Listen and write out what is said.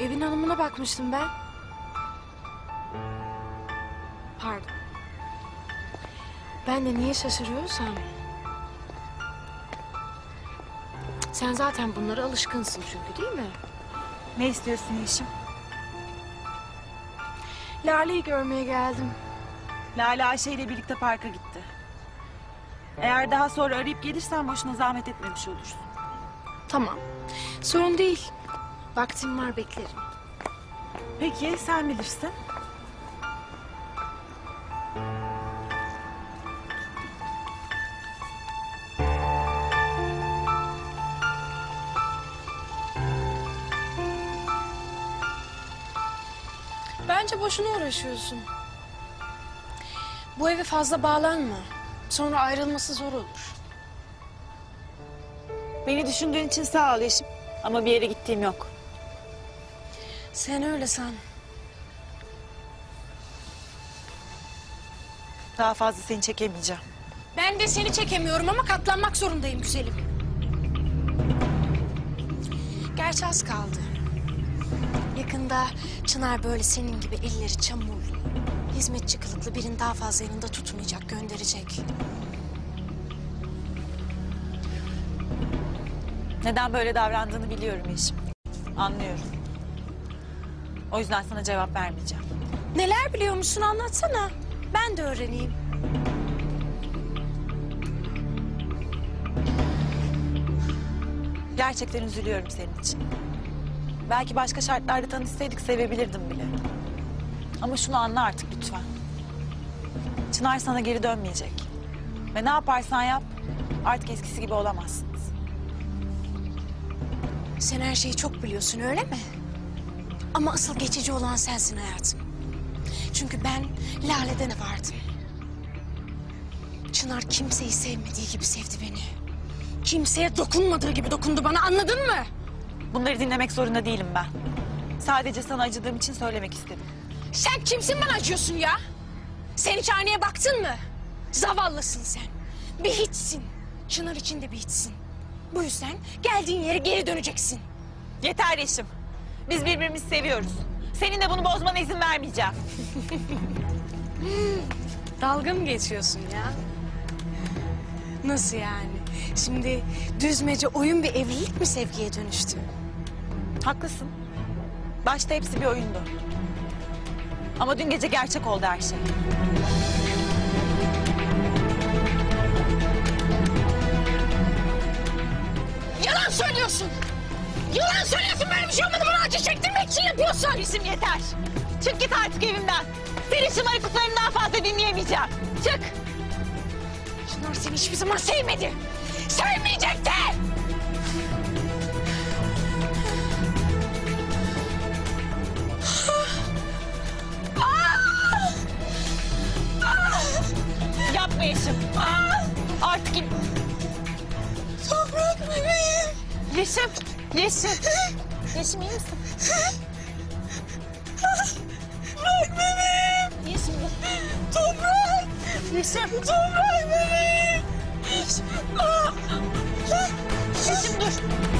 Evin hanımına bakmıştım ben. Pardon. Ben de niye şaşırıyorsam... Sen zaten bunlara alışkınsın çünkü değil mi? Ne istiyorsun Yeşim? Lale'yi görmeye geldim. Lale Ayşe ile birlikte parka gitti. Eğer daha sonra arayıp gelirsen boşuna zahmet etmemiş olursun. Tamam. Sorun değil. Vaktim var beklerim. Peki sen bilirsin. Bence boşuna uğraşıyorsun. Bu eve fazla bağlanma. Sonra ayrılması zor olur. Beni düşündüğün için sağ ol Yeşim. Ama bir yere gittiğim yok. Sen öyle san. Daha fazla seni çekemeyeceğim. Ben de seni çekemiyorum ama katlanmak zorundayım güzelim. Gerçi az kaldı. Yakında Çınar böyle senin gibi elleri çamurlu, hizmetçi kılıklı birini daha fazla yanında tutmayacak, gönderecek. Neden böyle davrandığını biliyorum Yeşim. Anlıyorum. O yüzden sana cevap vermeyeceğim. Neler biliyor musun anlatsana. Ben de öğreneyim. Gerçekten üzülüyorum senin için. Belki başka şartlarda tanışsaydık sevebilirdim bile. Ama şunu anla artık lütfen. Çınar sana geri dönmeyecek. Ve ne yaparsan yap artık eskisi gibi olamazsınız. Sen her şeyi çok biliyorsun öyle mi? Ama asıl geçici olan sensin hayatım. Çünkü ben Lale'den vardım. Çınar kimseyi sevmediği gibi sevdi beni. Kimseye dokunmadığı gibi dokundu bana anladın mı? Bunları dinlemek zorunda değilim ben. Sadece sana acıdığım için söylemek istedim. Sen kimsin bana acıyorsun ya? Sen hiç aynaya baktın mı? Zavallısın sen. Bir hiçsin. Çınar için de bir hiçsin. Bu yüzden geldiğin yere geri döneceksin. Yeter Yeşim. Biz birbirimizi seviyoruz. Senin de bunu bozmana izin vermeyeceğim. Dalga mı geçiyorsun ya? Nasıl yani? Şimdi düzmece oyun bir evlilik mi sevgiye dönüştü? Haklısın. Başta hepsi bir oyundu. Ama dün gece gerçek oldu her şey. Yalan söylüyorsun! Yalan söylüyorsun böyle bir şey olmadı bana acı çektirmek için yapıyorsun! Yeşim yeter. Çık git artık evimden. Senin şımarıklıklarını daha fazla dinleyemeyeceğim. Çık. Çınar seni hiçbir zaman sevmedi! Sevmeyecek de! Yapma Yeşim. Artık. Toprak bebeğim! Yeşim. Yeşim. Yeşim iyi misin? Bırak bebeğim! Yeşim dur. Toprak! Yeşim. Toprak bebeğim! Ah! Yeşim dur.